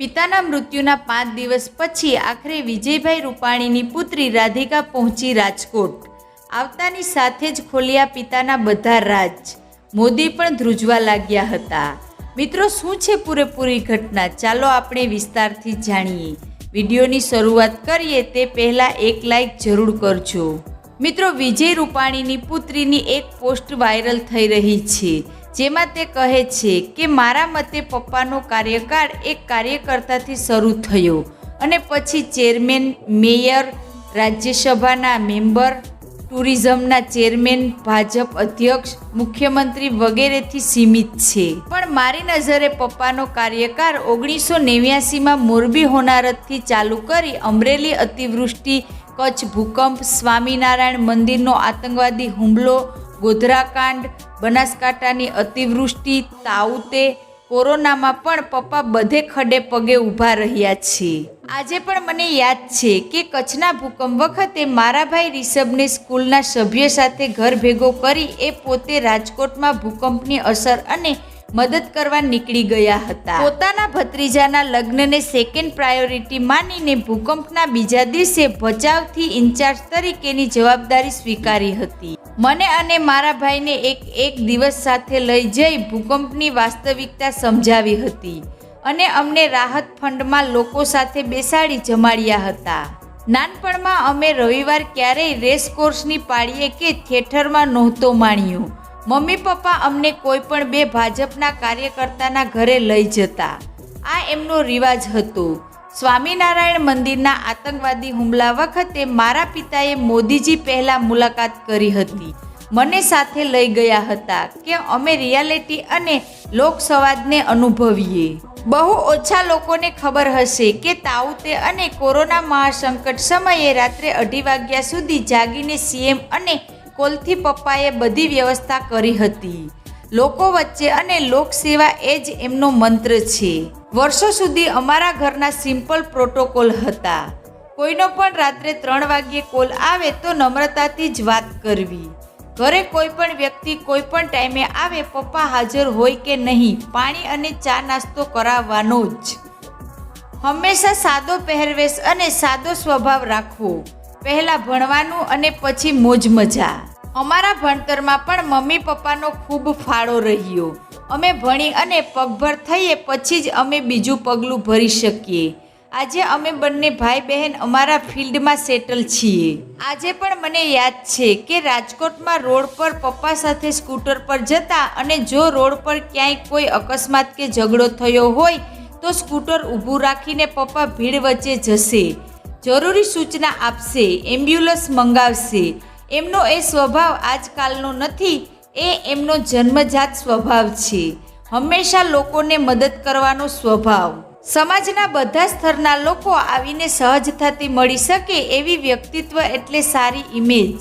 પિતાના મૃત્યુના પાંચ દિવસ પછી આખરે વિજયભાઈ રૂપાણીની પુત્રી રાધિકા પહોંચી રાજકોટ. આવતાની સાથે જ ખોલ્યા પિતાના બધા રાજ. મોદી પણ ધ્રુજવા લાગ્યા હતા. મિત્રો, શું છે પૂરેપૂરી ઘટના? ચાલો આપણે વિસ્તારથી જાણીએ. વિડીયોની શરૂઆત કરીએ તે પહેલાં એક લાઈક જરૂર કરજો. મિત્રો, વિજય રૂપાણીની પુત્રીની એક પોસ્ટ વાયરલ થઈ રહી છે. જેમાં તે કહે છે કે મારા મતે પપ્પાનો કાર્યકાળ એક કાર્યકર્તાથી શરૂ થયો અને પછી ચેરમેન, મેયર, રાજ્યસભાના મેમ્બર, ટુરિઝમના ચેરમેન, ભાજપ અધ્યક્ષ, મુખ્યમંત્રી વગેરેથી સીમિત છે. પણ મારી નજરે પપ્પાનો કાર્યકાળ ઓગણીસો નેવ્યાસીમાં મોરબી હોનારતથી ચાલુ કરી અમરેલી અતિવૃષ્ટિ, કચ્છ ભૂકંપ, સ્વામિનારાયણ મંદિરનો આતંકવાદી હુમલો ગોધરાકાંડ, બનાસકાંઠાની અતિવૃષ્ટિ, તાઉતે, કોરોનામાં પણ પપ્પા બધે ખડે પગે ઊભા રહ્યા છે. આજે પણ મને યાદ છે કે કચ્છના ભૂકંપ વખતે મારા ભાઈ રિષભને સ્કૂલના સભ્ય સાથે ઘર ભેગો કરી એ પોતે રાજકોટમાં ભૂકંપની અસર અને મદદ કરવા નીકળી ગયા હતા. પોતાના ભત્રીજાના લગ્નને સેકન્ડ પ્રાયોરિટી માનીને ભૂકંપના બીજા દિવસે ભચાઉથી ઇન્ચાર્જ તરીકેની જવાબદારી સ્વીકારી હતી. મને અને મારા ભાઈને એક એક દિવસ સાથે લઈ જઈ ભૂકંપની વાસ્તવિકતા સમજાવી હતી અને અમને રાહત ફંડમાં લોકો સાથે બેસાડી જમાડ્યા હતા. નાનપણમાં અમે રવિવાર ક્યારેય રેસ કોર્સની પાળીએ કે થિયેટરમાં નહોતો માણ્યો. મમ્મી પપ્પા અમને કોઈ પણ બે ભાજપના કાર્યકર્તાના ઘરે લઈ જતા. આ એમનો રિવાજ હતો. સ્વામિનારાયણ મંદિરના આતંકવાદી હુમલા વખતે મારા પિતાએ મોદીજી પહેલાં મુલાકાત કરી હતી. મને સાથે લઈ ગયા હતા કે અમે રિયાલિટી અને લોકસંવાદને અનુભવીએ. બહુ ઓછા લોકોને ખબર હશે કે તાઉતે અને કોરોના મહાસંકટ સમયે રાત્રે અઢી વાગ્યા સુધી જાગીને સીએમ અને કોલથી પપ્પાએ બધી વ્યવસ્થા કરી હતી. લોકો વચ્ચે અને લોકસેવા એ જ એમનો મંત્ર છે. વર્ષો સુધી અમારા ઘરના સિમ્પલ પ્રોટોકોલ હતા. કોઈનો પણ રાત્રે ત્રણ વાગ્યે કોલ આવે તો નમ્રતાથી જ વાત કરવી. ઘરે કોઈ પણ વ્યક્તિ કોઈ પણ ટાઈમે આવે, પપ્પા હાજર હોય કે નહીં, પાણી અને ચા નાસ્તો કરાવવાનો જ. હંમેશા સાદો પહેરવેશ અને સાદો સ્વભાવ રાખવો. પહેલાં ભણવાનું અને પછી મોજ મજા. અમારા ભણતરમાં પણ મમ્મી પપ્પાનો ખૂબ ફાળો રહ્યો. અમે ભણી અને પગભર થઈએ પછી જ અમે બીજું પગલું ભરી શકીએ. આજે અમે બંને ભાઈ બહેન અમારા ફિલ્ડમાં સેટલ છીએ. આજે પણ મને યાદ છે કે રાજકોટમાં રોડ પર પપ્પા સાથે સ્કૂટર પર જતા અને જો રોડ પર ક્યાંય કોઈ અકસ્માત કે ઝઘડો થયો હોય, તો સ્કૂટર ઊભું રાખીને પપ્પા ભીડ વચ્ચે જશે. જરૂરી સૂચના આપશે, એમ્બ્યુલન્સ મંગાવશે. એમનો એ સ્વભાવ આજકાલનો નથી, એ એમનો જન્મજાત સ્વભાવ છે. હંમેશા લોકોને મદદ કરવાનો સ્વભાવ. સમાજના બધા સ્તરના લોકો આવીને સહજતાથી મળી શકે એવી વ્યક્તિત્વ એટલે સારી ઇમેજ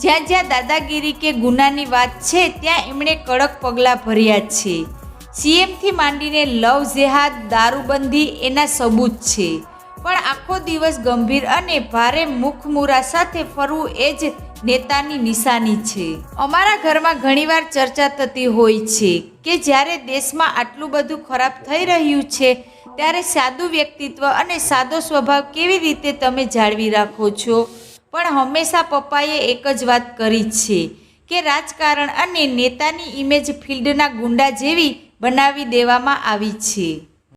જ્યાં જ્યાં દાદાગીરી કે ગુનાની વાત છે, ત્યાં એમણે કડક પગલાં ભર્યા છે. સીએમથી માંડીને લવ જેહાદ, દારૂબંધી એના સબૂત છે. પણ આખો દિવસ ગંભીર અને ભારે મુખમુરા સાથે ફરવું એ જ નેતાની નિશાની છે. અમારા ઘરમાં ઘણીવાર ચર્ચા થતી હોય છે કે જ્યારે દેશમાં આટલું બધું ખરાબ થઈ રહ્યું છે, ત્યારે સાદું વ્યક્તિત્વ અને સાદો સ્વભાવ કેવી રીતે તમે જાળવી રાખો છો? પણ હંમેશા પપ્પાએ એક જ વાત કરી છે કે રાજકારણ અને નેતાની ઇમેજ ફિલ્ડના ગુંડા જેવી બનાવી દેવામાં આવી છે.